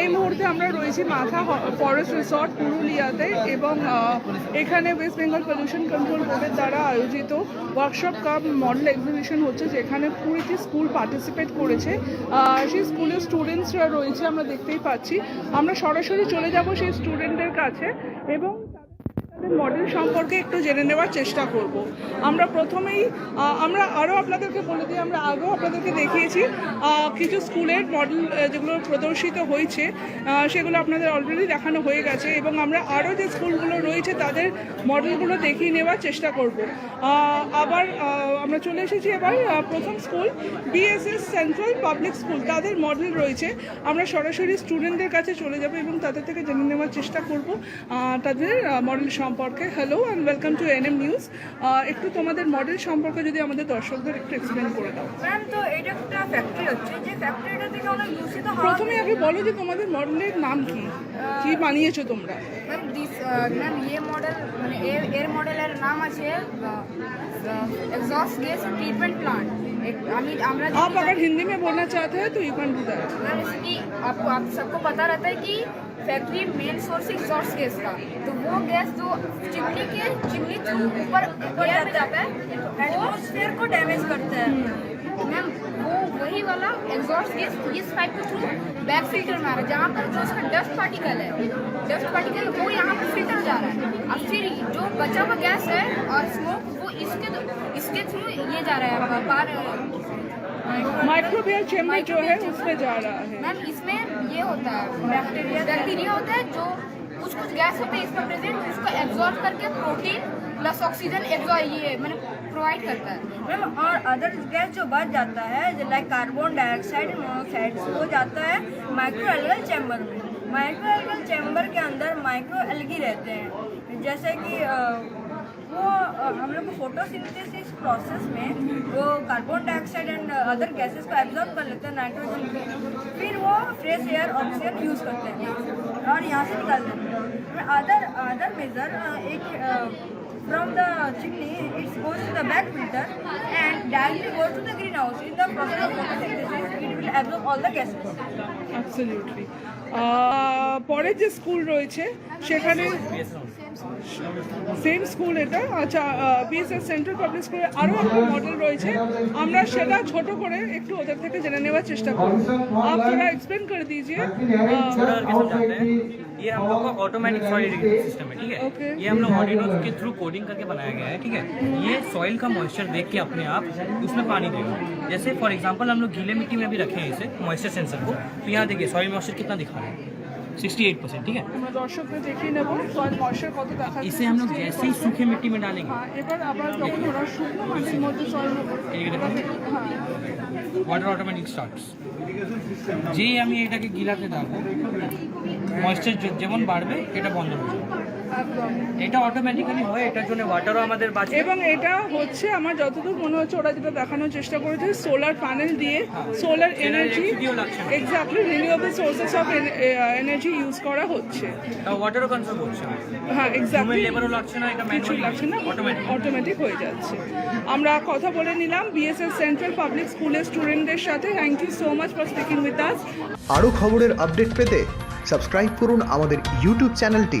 এই মুহূর্তে আমরা রয়েছি মাথা ফরেস্ট রিসর্ট পুরুলিয়াতে এবং এখানে ওয়েস্ট বেঙ্গল পলিউশন কন্ট্রোল বোর্ডের দ্বারা আয়োজিত ওয়ার্কশপ কাপ মডেল এক্সিবিশন হচ্ছে, যেখানে কুড়িটি স্কুল পার্টিসিপেট করেছে। সেই স্কুলের স্টুডেন্টসরা রয়েছে, আমরা দেখতেই পাচ্ছি। আমরা সরাসরি চলে যাব সেই স্টুডেন্টদের কাছে এবং মডেল সম্পর্কে একটু জেনে নেওয়ার চেষ্টা করব। আমরা প্রথমেই আমরা আরও আপনাদেরকে বলে দিই, আমরা আগেও আপনাদেরকে দেখিয়েছি কিছু স্কুলের মডেল যেগুলো প্রদর্শিত হয়েছে সেগুলো আপনাদের অলরেডি দেখানো হয়ে গেছে এবং আমরা আরও যে স্কুলগুলো রয়েছে, তাদের মডেলগুলো দেখিয়ে নেওয়ার চেষ্টা করব। আবার আমরা চলে এসেছি এবার প্রথম school BSS central public school তাদের মডেল রয়েছে। আমরা সরাসরি স্টুডেন্টদের কাছে চলে যাব এবং তাদের থেকে জেনে নেওয়ার চেষ্টা করব তাদের মডেল সম্পর্কে। hello and welcome to NM news একটু তোমাদের মডেল সম্পর্কে যদি আমাদের দর্শকদের একটু এক্সপ্লেন করে দাও ম্যাম তো এটা একটা ফ্যাক্টরি হচ্ছে যে ফ্যাক্টরিটা থেকে অনেক দূষিত হাওয়া প্রথমে আগে বলো যে তোমাদের মডেলের নাম কি কি বানিয়েছো তোমরা ম্যাম দিস ম্যাম ये মডেল মানে এর এর মডেলের নাম আছে एग्जॉस्ट गैस ट्रीटमेंट प्लांट আমি আমরা आप अगर हिंदी में बोलना चाहते हैं तो you can do that ma'am जैसे कि आपको आप सबको पता रहता है कि factory main source exhaust gas का। तो वो गैस जो चिमनी के, चिमनी थ्रू ऊपर एटमॉस्फेयर को डैमेज करता है। मैम, वो वही वाला एग्जॉस्ट गैस इस पाइप के थ्रू बैक फ़िल्टर में आ रहा है, जहाँ पर जो उसका डस्ट पार्टिकल है। डस्ट पार्टिकल वो यहाँ पर फ़िल्टर जा रहा है। अब फिर जो बचा हुआ गैस है और स्मोक वो इसके इसके थ्रू ये जा रहा है, बाहर माइक्रोबियल चेम्बर जो है उस पे जा रहा है। मैम इसमें ये होता है बैक्टीरिया बैक्टीरिया होता है जो कुछ कुछ गैस होते हैं इसमें प्रेजेंट उसको एब्जॉर्ब करके प्रोटीन प्लस ऑक्सीजन एब्जॉर्ब ये मैंने प्रोवाइड करता है। मैम और अदर गैस जो बच जाता है लाइक कार्बन डाइऑक्साइड मोनोक्साइड वो जाता है माइक्रो एल्गल चैम्बर में। माइक्रो एल्गल चैम्बर के अंदर माइक्रो एल्गी रहते हैं। जैसे कि वो हम लोग फ़ोटो फोटोसिंथेसिस प्रोसेस में। वो carbon dioxide and other gases को एब्जॉर्ब कर लेते हैं नाइट्रोजन के। फिर वो फ्रेश एयर ऑक्सीजन यूज़ करते हैं। और यहाँ से निकाल देते हैं। अदर अदर मेजर एक from the chimney its goes to the back filter and directly goes to the green house in the process of photosynthesis it will absorb all the gases absolutely পরের যে school রয়েছে সেখানে same school এটা আচ্ছা BSS central public স্কুলে আরও একটা model রয়েছে আমরা সেটা ছোট করে একটু ওদের থেকে জেনে নেওয়ার চেষ্টা করব आप थोड़ा एक्सप्लेन कर दीजिए छोटा करके समझाते हैं ये हम लोग का ऑटोमेटिक सॉइल इरिगेशन सिस्टम है ठीक है Okay. ये हम लोग ऑर्डिनो के थ्रू कोडिंग करके बनाया गया है ठीक है ये सॉइल का मॉइस्चर देख के अपने आप उसमें पानी देगा जैसे फॉर एग्जांपल हम लोग गीले मिट्टी में भी रखे हैं इसे मॉइस्चर सेंसर को तो यहाँ देखिए सॉइल मॉइस्चर कितना दिखा रहा है सिक्सटी एट परसेंट ठीक है আমরা দর্শকদের দেখিয়ে নেব সয়েল ময়শ্চার কত দেখা इसे हम लोग जैसे ही सूखे मिट्टी में डालेंगे হ্যাঁ এবার আবার যখন ওরা শুকনো মাটির মধ্যে সয়েল এই দেখুন। হ্যাঁ ওয়াটার অটোমেটিক স্টার্টস যেই আমি এটাকে গিলাতে থাকবো ময়েশ্চার যেমন বাড়বে এটা বন্ধ হয়ে যাবে একদম এটা অটোমেটিক্যালি হয় এটার জন্য ওয়াটারও আমাদের বাঁচবে এবং এটা হচ্ছে আমার যতদূর মনে হচ্ছে ওরা যেটা দেখানোর চেষ্টা করেছে সোলার প্যানেল দিয়ে solar energy. Exactly renewable sources of energy use করা হচ্ছে। ওয়াটারও কনজার্ভ হচ্ছে। হ্যাঁ এক্স্যাক্টলি লেবারও লাগছে না এটা কিছু লাগছে না অটোমেটিক অটোমেটিক হয়ে যাচ্ছে। আমরা কথা বলে নিলাম বিএসএস সেন্ট্রাল পাবলিক স্কুলের স্টুডেন্টদের সাথে। Thank you so much for speaking with us আরও খবরের আপডেট পেতে সাবস্ক্রাইব করুন আমাদের ইউটিউব চ্যানেলটি